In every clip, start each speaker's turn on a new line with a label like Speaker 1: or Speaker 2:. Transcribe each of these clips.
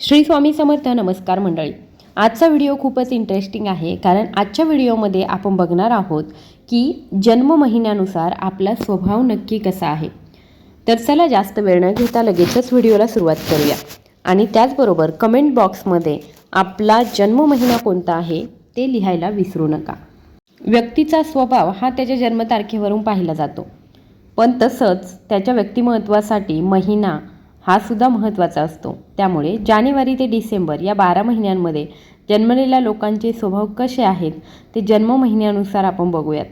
Speaker 1: श्री स्वामी समर्थ नमस्कार मंडळी. आजचा व्हिडिओ खूपच इंटरेस्टिंग आहे कारण आजच्या व्हिडिओमध्ये आपण बघणार आहोत की जन्म महिन्यानुसार आपला स्वभाव नक्की कसा आहे. तर चला जास्त वेळ न घेता लगेचच व्हिडिओला सुरुवात करूया. आणि त्याचबरोबर कमेंट बॉक्समध्ये आपला जन्म महिना कोणता आहे ते लिहायला विसरू नका. व्यक्तीचा स्वभाव हा त्याच्या जन्मतारखेवरून पाहिला जातो. पण तसंच त्याच्या व्यक्तिमत्वासाठी महिना हा सुद्धा महत्त्वाचा असतो. त्यामुळे जानेवारी ते डिसेंबर या बारा महिन्यांमध्ये जन्मलेल्या लोकांचे स्वभाव कसे आहेत ते जन्म महिन्यानुसार आपण बघूयात.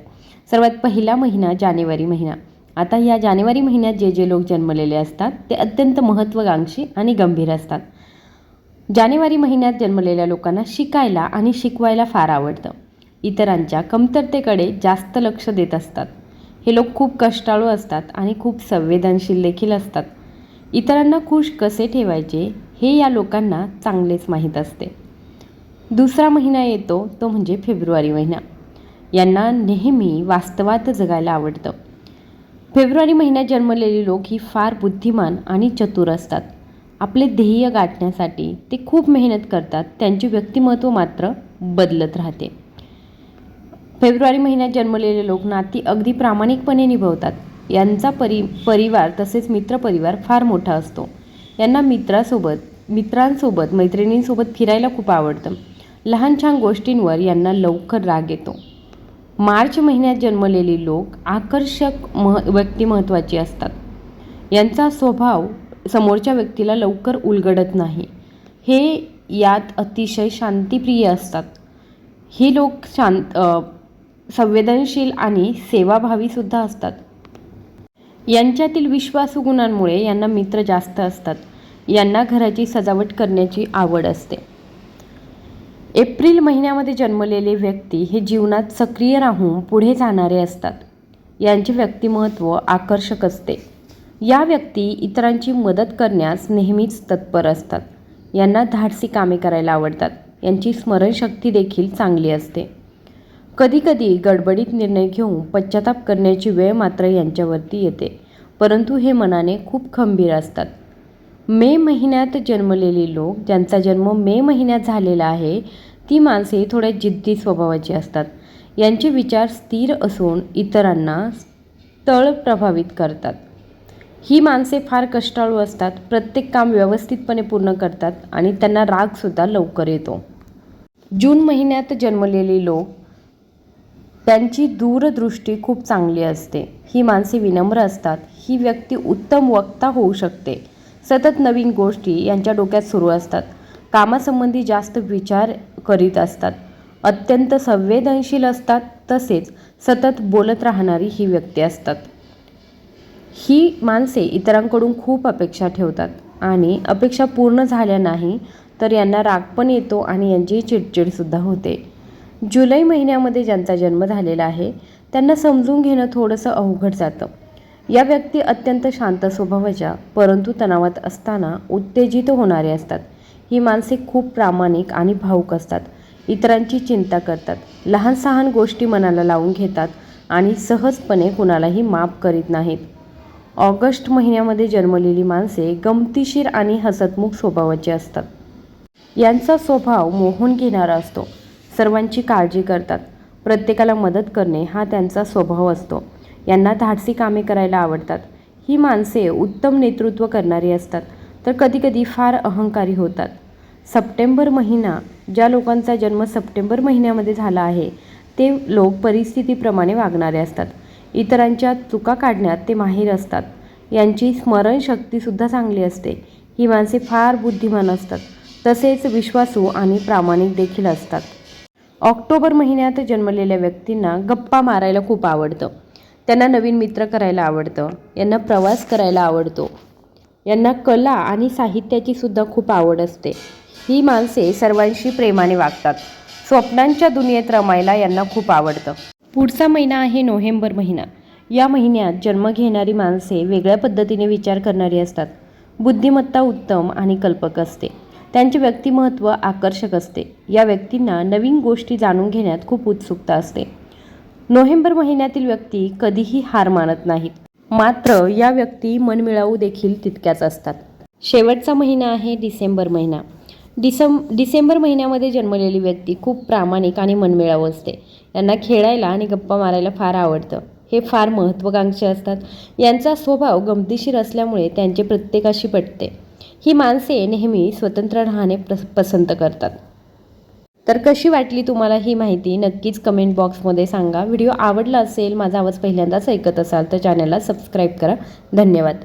Speaker 1: सर्वात पहिला महिना जानेवारी महिना. आता या जानेवारी महिन्यात जे जे लोक जन्मलेले असतात ते अत्यंत महत्त्वाकांक्षी आणि गंभीर असतात. जानेवारी महिन्यात जन्मलेल्या लोकांना शिकायला आणि शिकवायला फार आवडतं. इतरांच्या कमतरतेकडे जास्त लक्ष देत असतात. हे लोक खूप कष्टाळू असतात आणि खूप संवेदनशील देखील असतात. इतरांना खुश कसे ठेवायचे हे या लोकांना चांगलेच माहीत असते. दुसरा महिना येतो तो म्हणजे फेब्रुवारी महिना. यांना नेहमी वास्तवात जगायला आवडतं. फेब्रुवारी महिन्यात जन्मलेले लोक ही फार बुद्धिमान आणि चतुर असतात. आपले ध्येय गाठण्यासाठी ते खूप मेहनत करतात त्यांचे व्यक्तिमत्व मात्र बदलत राहते. फेब्रुवारी महिन्यात जन्मलेले लोक नाती अगदी प्रामाणिकपणे निभवतात. यांचा परि परिवार तसेच मित्रपरिवार फार मोठा असतो. यांना मित्रासोबत मित्रांसोबत मैत्रिणींसोबत फिरायला खूप आवडतं. लहान छान गोष्टींवर यांना लवकर राग येतो. मार्च महिन्यात जन्मलेली लोक आकर्षक मह व्यक्तिमत्वाची असतात. यांचा स्वभाव समोरच्या व्यक्तीला लवकर उलगडत नाही. हे यात अतिशय शांतिप्रिय असतात. हे लोक शांत संवेदनशील आणि सेवाभावीसुद्धा असतात. यांच्यातील विश्वासू गुणांमुळे यांना मित्र जास्त असतात. यांना घराची सजावट करण्याची आवड असते. एप्रिल महिन्यामध्ये जन्मलेले व्यक्ती हे जीवनात सक्रिय राहून पुढे जाणारे असतात. यांचे व्यक्तिमत्व आकर्षक असते. या व्यक्ती इतरांची मदत करण्यास नेहमीच तत्पर असतात. यांना धाडसी कामे करायला आवडतात. यांची स्मरणशक्ती देखील चांगली असते. कधीकधी गडबडीत निर्णय घेऊन पश्चाताप करण्याची वेळ मात्र यांच्यावरती येते. परंतु हे मनाने खूप खंबीर असतात. मे महिन्यात जन्मलेली लोक ज्यांचा जन्म मे महिन्यात झालेला आहे ती माणसे थोड्या जिद्दी स्वभावाची असतात. यांचे विचार स्थिर असून इतरांना तळ प्रभावित करतात. ही माणसे फार कष्टाळू असतात प्रत्येक काम व्यवस्थितपणे पूर्ण करतात आणि त्यांना रागसुद्धा लवकर येतो. जून महिन्यात जन्मलेली लोक त्यांची दूरदृष्टी खूप चांगली असते. ही माणसे विनम्र असतात. ही व्यक्ती उत्तम वक्ता होऊ शकते. सतत नवीन गोष्टी यांच्या डोक्यात सुरू असतात. कामासंबंधी जास्त विचार करीत असतात. अत्यंत संवेदनशील असतात. तसेच सतत बोलत राहणारी ही व्यक्ती असतात. ही माणसे इतरांकडून खूप अपेक्षा ठेवतात. आणि अपेक्षा पूर्ण झाल्या नाही तर यांना राग पण येतो आणि यांची चिडचिडसुद्धा होते. जुलै महिन्यामध्ये ज्यांचा जन्म झालेला आहे त्यांना समजून घेणं थोडंसं अवघड जातं. या व्यक्ती अत्यंत शांत स्वभावाच्या परंतु तणावात असताना उत्तेजित होणारे असतात. ही माणसे खूप प्रामाणिक आणि भाऊक असतात. इतरांची चिंता करतात. लहान सहान गोष्टी मनाला लावून घेतात आणि सहजपणे कुणालाही माफ करीत नाहीत. ऑगस्ट महिन्यामध्ये जन्मलेली माणसे गमतीशीर आणि हसतमुख स्वभावाची असतात. यांचा स्वभाव मोहून घेणारा असतो. सर्वांची काळजी करतात. प्रत्येकाला मदत करणे हा त्यांचा स्वभाव असतो. यांना धाडसी कामे करायला आवडतात. ही माणसे उत्तम नेतृत्व करणारी असतात तर कधीकधी फार अहंकारी होतात. सप्टेंबर महिना ज्या लोकांचा जन्म सप्टेंबर महिन्यामध्ये झाला आहे ते लोक परिस्थितीप्रमाणे वागणारे असतात. इतरांच्या चुका काढण्यात ते माहीर असतात. यांची स्मरणशक्तीसुद्धा चांगली असते. ही माणसे फार बुद्धिमान असतात. तसेच विश्वासू आणि प्रामाणिक देखील असतात. ऑक्टोबर महिन्यात जन्मलेल्या व्यक्तींना गप्पा मारायला खूप आवडतं. त्यांना नवीन मित्र करायला आवडतं. यांना प्रवास करायला आवडतो. यांना कला आणि साहित्याची सुद्धा खूप आवड असते. ही माणसे सर्वांशी प्रेमाने वागतात. स्वप्नांच्या दुनियेत रमायला यांना खूप आवडतं. पुढचा महिना आहे नोव्हेंबर महिना. या महिन्यात जन्म घेणारी माणसे वेगळ्या पद्धतीने विचार करणारी असतात. बुद्धिमत्ता उत्तम आणि कल्पक असते. त्यांचे व्यक्तिमत्व आकर्षक असते. या व्यक्तींना नवीन गोष्टी जाणून घेण्यात खूप उत्सुकता असते. नोव्हेंबर महिन्यातील व्यक्ती कधीही हार मानत नाहीत. मात्र या व्यक्ती मनमिळावू देखील तितक्याच असतात. शेवटचा महिना आहे डिसेंबर महिना. डिसें डिसेंबर महिन्यामध्ये जन्मलेली व्यक्ती खूप प्रामाणिक आणि मनमिळावू असते. यांना खेळायला आणि गप्पा मारायला फार आवडतं. हे फार महत्त्वाकांक्षी असतात. यांचा स्वभाव गमतीशीर असल्यामुळे त्यांचे प्रत्येकाशी पटते. ही माणसे नेहमी स्वतंत्र राहणे पसंत करतात. तर कशी वाटली तुम्हाला ही माहिती नक्कीच कमेंट बॉक्समध्ये सांगा. व्हिडिओ आवडला असेल माझा आवाज पहिल्यांदाच ऐकत असाल तर चॅनलला सबस्क्राईब करा. धन्यवाद.